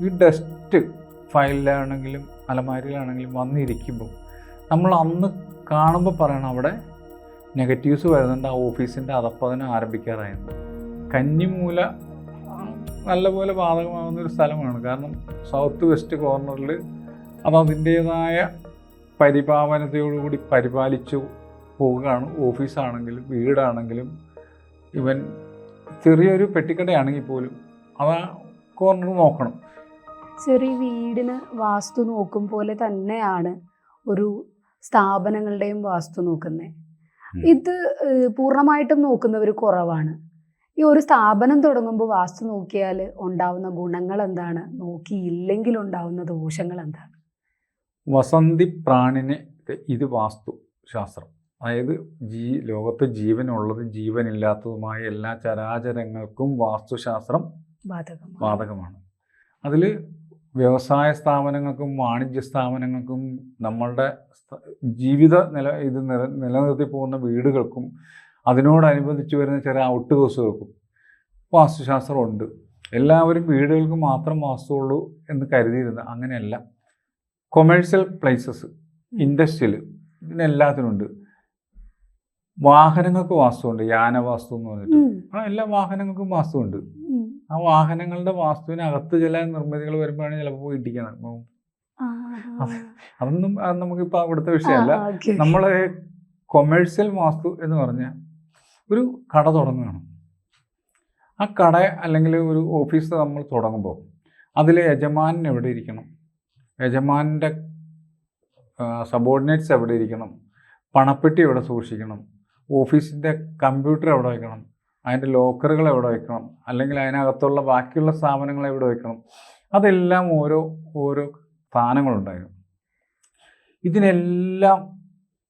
ഈ ഡസ്റ്റ് ഫയലിലാണെങ്കിലും അലമാരിയിലാണെങ്കിലും വന്നിരിക്കുമ്പോൾ നമ്മൾ അന്ന് കാണുമ്പോൾ പറയണം അവിടെ നെഗറ്റീവ്സ് വരുന്നുണ്ട്. ആ ഓഫീസിന്റെ അതപ്പതിനെ ആരംഭിക്കാറായിരുന്നു. കന്നിമൂല നല്ലപോലെ ബാധകമാകുന്ന ഒരു സ്ഥലമാണ്. കാരണം സൗത്ത് വെസ്റ്റ് കോർണറിൽ അത് അതിന്റേതായ പരിപാവനതയോടുകൂടി പരിപാലിച്ചു പോവുകയാണ്. ഓഫീസാണെങ്കിലും വീടാണെങ്കിലും ഇവൻ ചെറിയൊരു പെട്ടിക്കടയാണെങ്കിൽ പോലും അത് കോർണർ നോക്കണം. ചെറിയ വീടിന് വാസ്തു നോക്കും പോലെ തന്നെയാണ് ഒരു സ്ഥാപനങ്ങളുടെയും വാസ്തു നോക്കുന്നത് ഇത് പൂർണമായിട്ടും നോക്കുന്നവർ കുറവാണ്. ഈ ഒരു സ്ഥാപനം തുടങ്ങുമ്പോൾ വാസ്തു നോക്കിയാൽ ഉണ്ടാവുന്ന ഗുണങ്ങൾ എന്താണ് നോക്കിയില്ലെങ്കിൽ ഉണ്ടാവുന്ന ദോഷങ്ങൾ എന്താണ് വസന്തി പ്രാണിനെ ഇത് വാസ്തു ശാസ്ത്രം. അതായത് ജീ ലോകത്ത് ജീവനുള്ളതും ജീവനില്ലാത്തതുമായ എല്ലാ ചരാചരങ്ങൾക്കും വാസ്തുശാസ്ത്രം ബാധകമാണ്. ബാധകമാണ്. അതിൽ വ്യവസായ സ്ഥാപനങ്ങൾക്കും വാണിജ്യ സ്ഥാപനങ്ങൾക്കും നമ്മളുടെ ജീവിത നില ഇത് നില നിലനിർത്തി പോകുന്ന വീടുകൾക്കും അതിനോടനുബന്ധിച്ച് വരുന്ന ചില ഔട്ട് ഹൗസുകൾക്കും വാസ്തുശാസ്ത്രമുണ്ട്. എല്ലാവരും വീടുകൾക്ക് മാത്രം വാസ്തുള്ളൂ എന്ന് കരുതിയിരുന്ന അങ്ങനെയല്ല. കൊമേഴ്സ്യൽ പ്ലേസസ് ഇൻഡസ്ട്രിയൽ ഇതിനെല്ലാത്തിനുണ്ട് വാഹനങ്ങൾക്ക് വാസ്തുണ്ട് യാനവാസ്തു എന്ന് പറഞ്ഞിട്ട്. എല്ലാ വാഹനങ്ങൾക്കും വാസ്തുണ്ട്. ആ വാഹനങ്ങളുടെ വാസ്തുവിനകത്ത് ചില നിർമ്മിതികൾ വരുമ്പോഴാണ് ചിലപ്പോൾ ഇടിക്കണം അതൊന്നും നമുക്ക് നമുക്കിപ്പോൾ അവിടുത്തെ വിഷയമല്ല. നമ്മൾ കൊമേഴ്സ്യൽ വാസ്തു എന്ന് പറഞ്ഞ ഒരു കട തുടങ്ങുകയാണ്. ആ കട അല്ലെങ്കിൽ ഒരു ഓഫീസ് നമ്മൾ തുടങ്ങുമ്പോൾ അതിൽ യജമാനൻ എവിടെ ഇരിക്കണം? യജമാനന്റെ സബോർഡിനേറ്റ്സ് എവിടെ ഇരിക്കണം? പണപ്പെട്ടി എവിടെ സൂക്ഷിക്കണം? ഓഫീസിന്റെ കമ്പ്യൂട്ടർ എവിടെ വയ്ക്കണം അതിന്റെ ലോക്കറുകൾ എവിടെ വയ്ക്കണം അല്ലെങ്കിൽ അതിനകത്തുള്ള ബാക്കിയുള്ള സ്ഥാപനങ്ങൾ എവിടെ വയ്ക്കണം അതെല്ലാം ഓരോ ഓരോ സ്ഥാനങ്ങളുണ്ടായിരുന്നു. ഇതിനെല്ലാം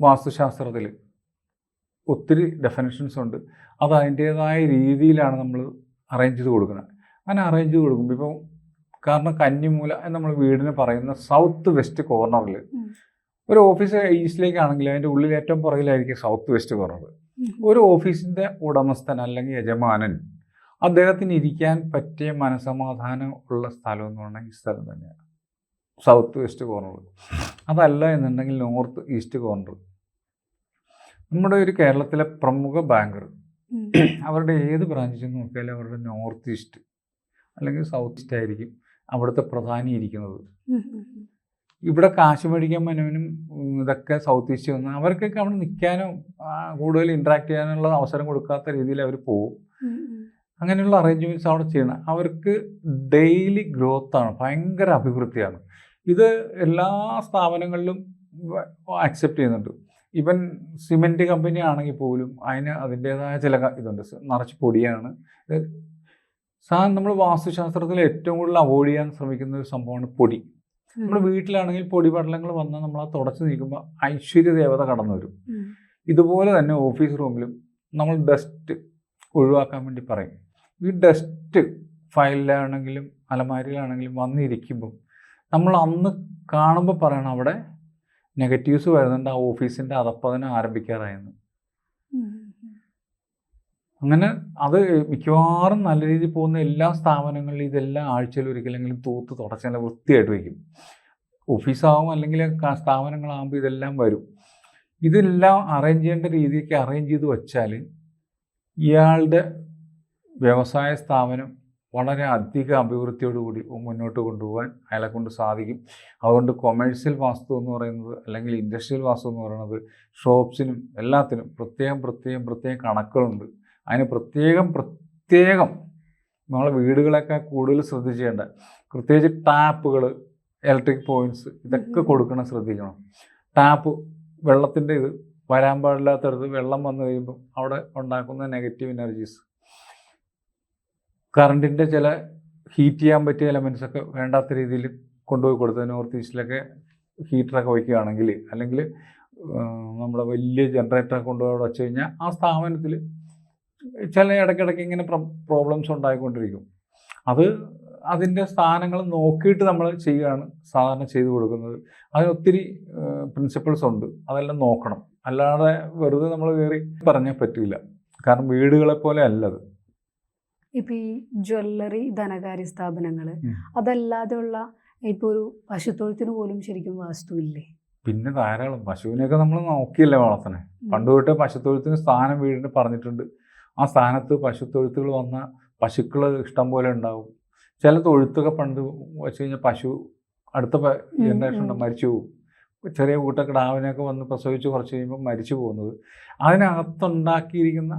വാസ്തുശാസ്ത്രത്തിൽ ഒത്തിരി ഡെഫിനേഷൻസ് ഉണ്ട്. അത് അതിന്റേതായ രീതിയിലാണ് നമ്മൾ അറേഞ്ച് ചെയ്ത് കൊടുക്കുന്നത്. അങ്ങനെ അറേഞ്ച് ചെയ്ത് കൊടുക്കുമ്പോൾ ഇപ്പോൾ കാരണം കന്നിമൂല എന്ന് നമ്മൾ വീടിന് പറയുന്ന സൗത്ത് വെസ്റ്റ് കോർണറിൽ ഒരു ഓഫീസ് ഈസ്റ്റിലേക്കാണെങ്കിൽ അതിന്റെ ഉള്ളിൽ ഏറ്റവും പുറകിലായിരിക്കും സൗത്ത് വെസ്റ്റ് കോർണർ. ഒരു ഓഫീസിന്റെ ഉടമസ്ഥൻ അല്ലെങ്കിൽ യജമാനൻ അദ്ദേഹത്തിന് ഇരിക്കാൻ പറ്റിയ മനസമാധാനം ഉള്ള സ്ഥലം എന്ന് പറഞ്ഞാൽ ഈ സ്ഥലം തന്നെയാണ്. സൗത്ത് വെസ്റ്റ് കോർണർ അതല്ല എന്നുണ്ടെങ്കിൽ നോർത്ത് ഈസ്റ്റ് കോർണർ നമ്മുടെ ഒരു കേരളത്തിലെ പ്രമുഖ ബാങ്കർ അവരുടെ ഏത് ബ്രാഞ്ചിൽ നോക്കിയാലും അവരുടെ നോർത്ത് ഈസ്റ്റ് അല്ലെങ്കിൽ സൗത്ത് ഈസ്റ്റ് ആയിരിക്കും അവിടുത്തെ പ്രധാനി ഇരിക്കുന്നത്. ഇവിടെ കാശ് മേടിക്കാൻ മനുവിനും ഇതൊക്കെ സൗത്ത് ഈസ്റ്റ് വന്ന് അവർക്കൊക്കെ അവിടെ നിൽക്കാനും കൂടുതൽ ഇൻട്രാക്ട് ചെയ്യാനുള്ള അവസരം കൊടുക്കാത്ത രീതിയിൽ അവർ പോകും. അങ്ങനെയുള്ള അറേഞ്ച്മെന്റ്സ് അവിടെ ചെയ്യണം. അവർക്ക് ഡെയിലി ഗ്രോത്താണ് ഭയങ്കര അഭിവൃദ്ധിയാണ്. ഇത് എല്ലാ സ്ഥാപനങ്ങളിലും അക്സെപ്റ്റ് ചെയ്യുന്നുണ്ട്. ഇവൻ സിമെന്റ് കമ്പനി ആണെങ്കിൽ പോലും അതിന് അതിന്റേതായ ചില ഇതുണ്ട്. നിറച്ച് പൊടിയാണ്. സാധാരണ നമ്മൾ വാസ്തുശാസ്ത്രത്തിൽ ഏറ്റവും കൂടുതൽ അവോയ്ഡ് ചെയ്യാൻ ശ്രമിക്കുന്ന ഒരു സംഭവമാണ് പൊടി. നമ്മുടെ വീട്ടിലാണെങ്കിൽ പൊടി പടലങ്ങൾ വന്ന് നമ്മൾ ആ തുടച്ചു നീക്കുമ്പോൾ ഐശ്വര്യ ദേവത കടന്നു വരും ഇതുപോലെ തന്നെ ഓഫീസ് റൂമിലും നമ്മൾ ഡസ്റ്റ് ഒഴിവാക്കാൻ വേണ്ടി പറയും. ഈ ഡസ്റ്റ് ഫയലിലാണെങ്കിലും അലമാരിയിലാണെങ്കിലും വന്നിരിക്കുമ്പോൾ നമ്മൾ അന്ന് കാണുമ്പോൾ പറയണം അവിടെ നെഗറ്റീവ്സ് വരുന്നുണ്ട് ആ ഓഫീസിന്റെ അതപ്പതിനെ ആരംഭിക്കാറായിരുന്നു. അങ്ങനെ അത് മിക്കവാറും നല്ല രീതിയിൽ പോകുന്ന എല്ലാ സ്ഥാപനങ്ങളിലും ഇതെല്ലാം ആഴ്ചയിൽ ഒരിക്കലെങ്കിലും തൂത്ത് തുടച്ച് വൃത്തിയായിട്ട് വയ്ക്കും. ഓഫീസാവും അല്ലെങ്കിൽ സ്ഥാപനങ്ങളാകുമ്പോൾ ഇതെല്ലാം വരും. ഇതെല്ലാം അറേഞ്ച് ചെയ്യേണ്ട രീതിക്ക് അറേഞ്ച് ചെയ്ത് വച്ചാൽ ഇയാളുടെ വ്യവസായ സ്ഥാപനം വളരെ അധിക അഭിവൃദ്ധിയോടുകൂടി മുന്നോട്ട് കൊണ്ടുപോകാൻ അയാളെ കൊണ്ട് സാധിക്കും. അതുകൊണ്ട് കൊമേഴ്സ്യൽ വാസ്തു എന്ന് പറയുന്നത് അല്ലെങ്കിൽ ഇൻഡസ്ട്രിയൽ വാസ്തു എന്ന് പറയുന്നത് ഷോപ്സിനും എല്ലാത്തിനും പ്രത്യേകം പ്രത്യേകം പ്രത്യേകം കണക്കുകളുണ്ട്. അതിന് പ്രത്യേകം പ്രത്യേകം നമ്മളെ വീടുകളൊക്കെ കൂടുതൽ ശ്രദ്ധിച്ചേണ്ട. പ്രത്യേകിച്ച് ടാപ്പുകൾ ഇലക്ട്രിക് പോയിന്റ്സ് ഇതൊക്കെ. കൊടുക്കണം ശ്രദ്ധിക്കണം. ടാപ്പ് വെള്ളത്തിന്റെ ഇത് വരാൻ പാടില്ലാത്തടത്ത് വെള്ളം വന്നു കഴിയുമ്പോൾ അവിടെ ഉണ്ടാക്കുന്ന നെഗറ്റീവ് എനർജീസ് കറണ്ടിന്റെ ചില ഹീറ്റ് ചെയ്യാൻ പറ്റിയ എലമെൻസ് ഒക്കെ വേണ്ടാത്ത രീതിയിൽ കൊണ്ടുപോയി കൊടുത്തത് നോർത്ത് ഈസ്റ്റിലൊക്കെ ഹീറ്ററൊക്കെ വയ്ക്കുകയാണെങ്കിൽ അല്ലെങ്കിൽ നമ്മുടെ വലിയ ജനറേറ്ററൊക്കെ കൊണ്ടുപോയി അവിടെ വെച്ച് കഴിഞ്ഞാൽ ആ സ്ഥാപനത്തിൽ ചില ഇടയ്ക്കിടയ്ക്ക് ഇങ്ങനെ പ്രോബ്ലംസ് ഉണ്ടായിക്കൊണ്ടിരിക്കും. അത് അതിന്റെ സ്ഥാനങ്ങൾ നോക്കിയിട്ട് നമ്മൾ ചെയ്യുകയാണ് സാധാരണ ചെയ്തു കൊടുക്കുന്നത്. അതിന് ഒത്തിരി പ്രിൻസിപ്പിൾസ് ഉണ്ട്. അതെല്ലാം നോക്കണം. അല്ലാതെ വെറുതെ നമ്മൾ കയറി പറഞ്ഞാൽ പറ്റില്ല. കാരണം വീടുകളെ പോലെ അല്ല അത് ഇപ്പൊ ഈ ജ്വല്ലറി ധനകാര്യ സ്ഥാപനങ്ങൾ. അതല്ലാതെയുള്ള ഇപ്പോൾ ഒരു പശുത്തൊഴുത്തിന് പോലും ശരിക്കും വാസ്തു ഇല്ലേ പിന്നെ ധാരാളം. പശുവിനെയൊക്കെ നമ്മൾ നോക്കിയല്ലേ വളർത്തണേ പണ്ട് തൊട്ട് പശുത്തൊഴുത്തിന് സ്ഥാനം വീടിന് പറഞ്ഞിട്ടുണ്ട്. ആ സ്ഥാനത്ത് പശുത്തൊഴുത്തുകൾ വന്ന പശുക്കൾ ഇഷ്ടം പോലെ ഉണ്ടാവും. ചില തൊഴുത്തൊക്കെ പണ്ട് വെച്ച് കഴിഞ്ഞാൽ പശു അടുത്ത ജനറേഷൻ. മരിച്ചു പോകും. ചെറിയ കൂട്ടൊക്കെ ഡാവിനൊക്കെ വന്ന് പ്രസവിച്ച് കുറച്ച് കഴിയുമ്പോൾ മരിച്ചു പോകുന്നത്. അതിനകത്തുണ്ടാക്കിയിരിക്കുന്ന.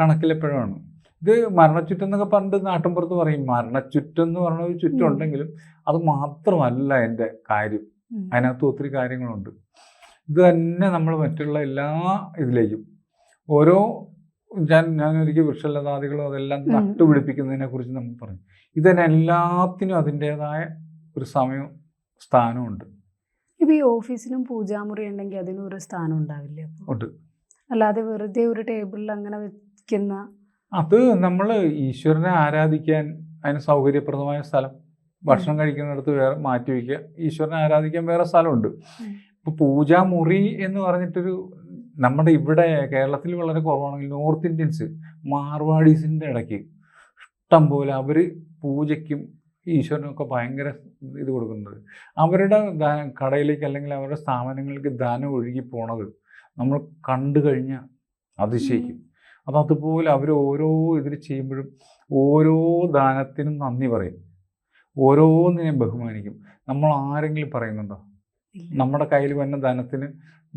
കണക്കിലെപ്പോഴാണ് ഇത് മരണച്ചുറ്റം എന്നൊക്കെ പണ്ട് നാട്ടിൻപുറത്ത് പറയും. മരണച്ചുറ്റം എന്ന് പറഞ്ഞ ഒരു ചുറ്റം ഉണ്ടെങ്കിലും അത് മാത്രമല്ല എന്റെ കാര്യം. അതിനകത്ത് ഒത്തിരി കാര്യങ്ങളുണ്ട്. ഇത് തന്നെ നമ്മൾ മറ്റുള്ള എല്ലാ ഇതിലേക്കും. ഓരോ ഞാൻ ഞാനൊരിക്കൽ വൃക്ഷലതാദികളും അതെല്ലാം. നട്ടുപിടിപ്പിക്കുന്നതിനെ കുറിച്ച് നമ്മൾ പറഞ്ഞു. ഇതിനെല്ലാത്തിനും അതിന്റെതായ ഒരു സമയവും സ്ഥാനവും ഉണ്ട് ഇപ്പൊ ഈ ഓഫീസിനും പൂജാമുറി ഉണ്ടെങ്കിൽ അതിനും ഒരു സ്ഥാനം ഉണ്ടാവില്ല ഉണ്ട്. അല്ലാതെ വെറുതെ ഒരു ടേബിളിൽ അങ്ങനെ വെക്കുന്ന അത് നമ്മൾ ഈശ്വരനെ ആരാധിക്കാൻ അതിന് സൗകര്യപ്രദമായ സ്ഥലം ഭക്ഷണം കഴിക്കുന്നിടത്ത് വേറെ മാറ്റി വയ്ക്കുക ഈശ്വരനെ ആരാധിക്കാൻ വേറെ സ്ഥലമുണ്ട്. ഇപ്പൊ പൂജാമുറി എന്ന് പറഞ്ഞിട്ടൊരു നമ്മുടെ ഇവിടെ കേരളത്തിൽ വളരെ കുറവാണെങ്കിൽ നോർത്ത് ഇന്ത്യൻസ് മാർവാഡീസിന്റെ ഇടയ്ക്ക് ഇഷ്ടം പോലെ അവർ പൂജയ്ക്കും ഈശ്വരനൊക്കെ ഭയങ്കര ഇത് കൊടുക്കുന്നത്. അവരുടെ കടയിലേക്ക് അല്ലെങ്കിൽ അവരുടെ സ്ഥാപനങ്ങൾക്ക് ദാനം ഒഴുകി പോണത് നമ്മൾ കണ്ടു കഴിഞ്ഞാൽ അതിശയിക്കും. അത് അതുപോലെ അവർ ഓരോ ഇതിൽ ചെയ്യുമ്പോഴും ഓരോ ദാനത്തിനും നന്ദി പറയും. ഓരോന്നിനെയും ബഹുമാനിക്കും. നമ്മൾ ആരെങ്കിലും പറയുന്നുണ്ടോ? നമ്മുടെ കയ്യിൽ വന്ന ധനത്തിന്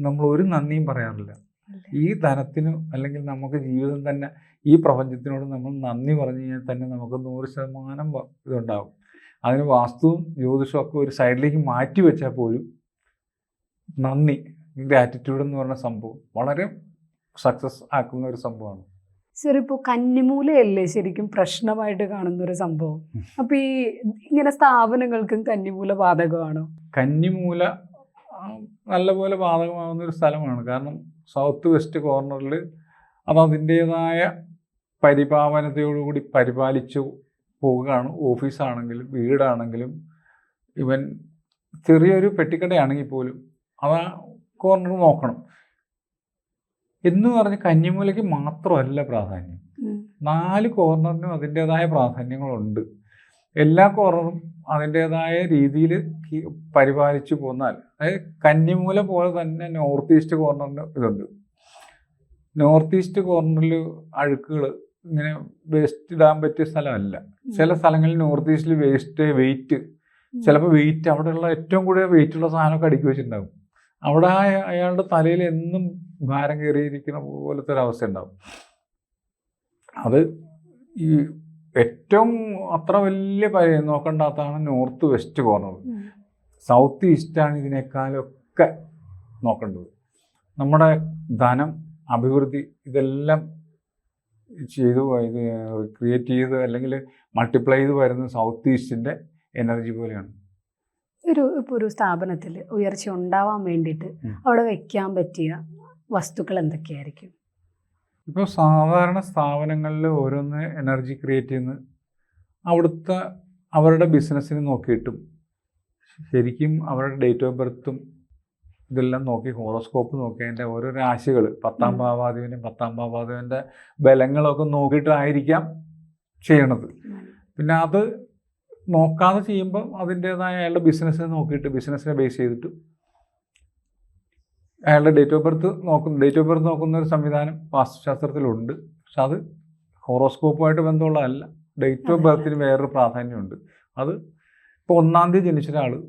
നമ്മൾ ഒരു നന്ദിയും പറയാറില്ല. ഈ ധനത്തിന് അല്ലെങ്കിൽ നമുക്ക് ജീവിതം തന്നെ ഈ പ്രപഞ്ചത്തിനോട് നമ്മൾ നന്ദി പറഞ്ഞു കഴിഞ്ഞാൽ തന്നെ നമുക്ക് നൂറ് ശതമാനം ഇതുണ്ടാകും അതിന് വാസ്തുവും ജ്യോതിഷവും ഒക്കെ ഒരു സൈഡിലേക്ക് മാറ്റി വെച്ചാൽ പോലും നന്ദി ഗ്രാറ്റിറ്റ്യൂഡ് എന്ന് പറഞ്ഞ സംഭവം വളരെ സക്സസ് ആക്കുന്ന ഒരു സംഭവമാണ്. സർ ഇപ്പോൾ കന്നിമൂലയല്ലേ ശരിക്കും പ്രശ്നമായിട്ട് കാണുന്ന ഒരു സംഭവം? അപ്പോൾ ഈ ഇങ്ങനെ സ്ഥാപനങ്ങൾക്കും കന്നിമൂല ബാധകമാണോ കന്നിമൂല നല്ലപോലെ ബാധകമാകുന്ന ഒരു സ്ഥലമാണ്. കാരണം സൗത്ത് വെസ്റ്റ് കോർണറിൽ അത് അതിന്റേതായ പരിപാവനതയോടുകൂടി പരിപാലിച്ചു പോവുകയാണ്. ഓഫീസാണെങ്കിലും വീടാണെങ്കിലും ഇവൻ ചെറിയൊരു പെട്ടിക്കടയാണെങ്കിൽ പോലും അത് ആ കോർണർ നോക്കണം. എന്ന് പറഞ്ഞ് കഞ്ഞിമൂലയ്ക്ക് മാത്രമല്ല പ്രാധാന്യം. നാല് കോർണറിനും അതിന്റെതായ പ്രാധാന്യങ്ങളുണ്ട്. എല്ലാ കോർണറും അതിന്റെതായ രീതിയിൽ പരിപാലിച്ചു പോന്നാൽ അതായത് കന്നിമൂല പോലെ തന്നെ നോർത്ത് ഈസ്റ്റ് കോർണറിന് ഇതുണ്ട്. നോർത്ത് ഈസ്റ്റ് കോർണറിൽ അഴുക്കുകൾ ഇങ്ങനെ വേസ്റ്റ് ഇടാൻ പറ്റിയ സ്ഥലമല്ല. ചില സ്ഥലങ്ങളിൽ നോർത്ത് ഈസ്റ്റിൽ വേസ്റ്റ് വെയിറ്റ് ചിലപ്പോൾ വെയിറ്റ് അവിടെയുള്ള ഏറ്റവും കൂടുതൽ വെയിറ്റ് ഉള്ള സാധനമൊക്കെ അടുക്കി വെച്ചിട്ടുണ്ടാകും അവിടെ ആ- അയാളുടെ തലയിൽ എന്നും ഭാരം കയറിയിരിക്കുന്ന പോലത്തെ ഒരു അവസ്ഥ ഉണ്ടാവും. അത് ഈ ഏറ്റവും അത്ര വലിയ പരി നോക്കണ്ടാത്തതാണ് നോർത്ത് വെസ്റ്റ് കോർണർ. സൗത്ത് ഈസ്റ്റാണ് ഇതിനേക്കാളൊക്കെ നോക്കേണ്ടത്. നമ്മുടെ ധനം അഭിവൃദ്ധി ഇതെല്ലാം ചെയ്തു ഇത് ക്രിയേറ്റ് ചെയ്ത് അല്ലെങ്കിൽ മൾട്ടിപ്ലൈ ചെയ്ത് വരുന്ന സൗത്ത് ഈസ്റ്റിന്റെ എനർജി പോലെയാണ്. ഒരു ഇപ്പോൾ ഒരു സ്ഥാപനത്തിൽ ഉയർച്ച ഉണ്ടാവാൻ വേണ്ടിയിട്ട് അവിടെ വയ്ക്കാൻ പറ്റിയ വസ്തുക്കൾ എന്തൊക്കെയായിരിക്കും? ഇപ്പോൾ സാധാരണ സ്ഥാപനങ്ങളിൽ ഓരോന്ന് എനർജി ക്രിയേറ്റ് ചെയ്യുന്ന അവിടുത്തെ അവരുടെ ബിസിനസ്സിന് നോക്കിയിട്ടും ശരിക്കും അവരുടെ ഡേറ്റ് ഓഫ് ബർത്തും ഇതെല്ലാം നോക്കി ഹോറോസ്കോപ്പ് നോക്കി അതിന്റെ ഓരോ രാശികൾ പത്താം ഉം. ഭാവാധിപനും പത്താം ഭാവാധിപന്റെ ബലങ്ങളൊക്കെ നോക്കിയിട്ടായിരിക്കാം ചെയ്യണത് പിന്നെ അത് നോക്കാതെ ചെയ്യുമ്പോൾ അതിന്റേതായ അയാളുടെ ബിസിനസ്സിനെ നോക്കിയിട്ട് ബിസിനസ്സിനെ ബേസ് ചെയ്തിട്ട് അയാളുടെ ഡേറ്റ് ഓഫ് ബർത്ത് നോക്കുന്ന ഡേറ്റ് ഓഫ് ബർത്ത് നോക്കുന്ന ഒരു സംവിധാനം വാസ്തുശാസ്ത്രത്തിലുണ്ട് പക്ഷെ അത് ഹോറോസ്കോപ്പുമായിട്ട് ബന്ധമുള്ളതല്ല ഡേറ്റ് ഓഫ്. ബർത്തിന് വേറൊരു പ്രാധാന്യമുണ്ട് അത് ഇപ്പോൾ ഒന്നാം തീയതി ജനിച്ച ഒരാൾ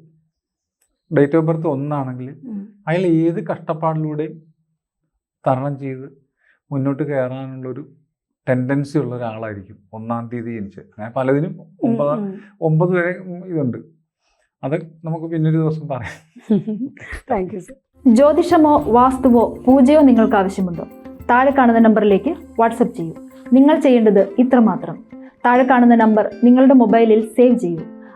ഡേറ്റ് ഓഫ് ബർത്ത് ഒന്നാണെങ്കിൽ. അയാൾ ഏത് കഷ്ടപ്പാടിലൂടെയും തരണം ചെയ്ത് മുന്നോട്ട് കയറാനുള്ളൊരു ടെൻഡൻസി ഉള്ള ഒരാളായിരിക്കും ഒന്നാം തീയതി ജനിച്ച് അങ്ങനെ പലതിനും ഒമ്പതാം. ഒമ്പത് വരെ ഇതുണ്ട്. അത് നമുക്ക് പിന്നൊരു ദിവസം പറയാം. താങ്ക് യു സർ ജ്യോതിഷമോ വാസ്തുവോ പൂജയോ നിങ്ങൾക്ക് ആവശ്യമുണ്ടോ? താഴെ കാണുന്ന നമ്പറിലേക്ക് വാട്സപ്പ് ചെയ്യൂ. നിങ്ങൾ ചെയ്യേണ്ടത് ഇത്രമാത്രം. താഴെ കാണുന്ന നമ്പർ നിങ്ങളുടെ മൊബൈലിൽ സേവ് ചെയ്യൂ.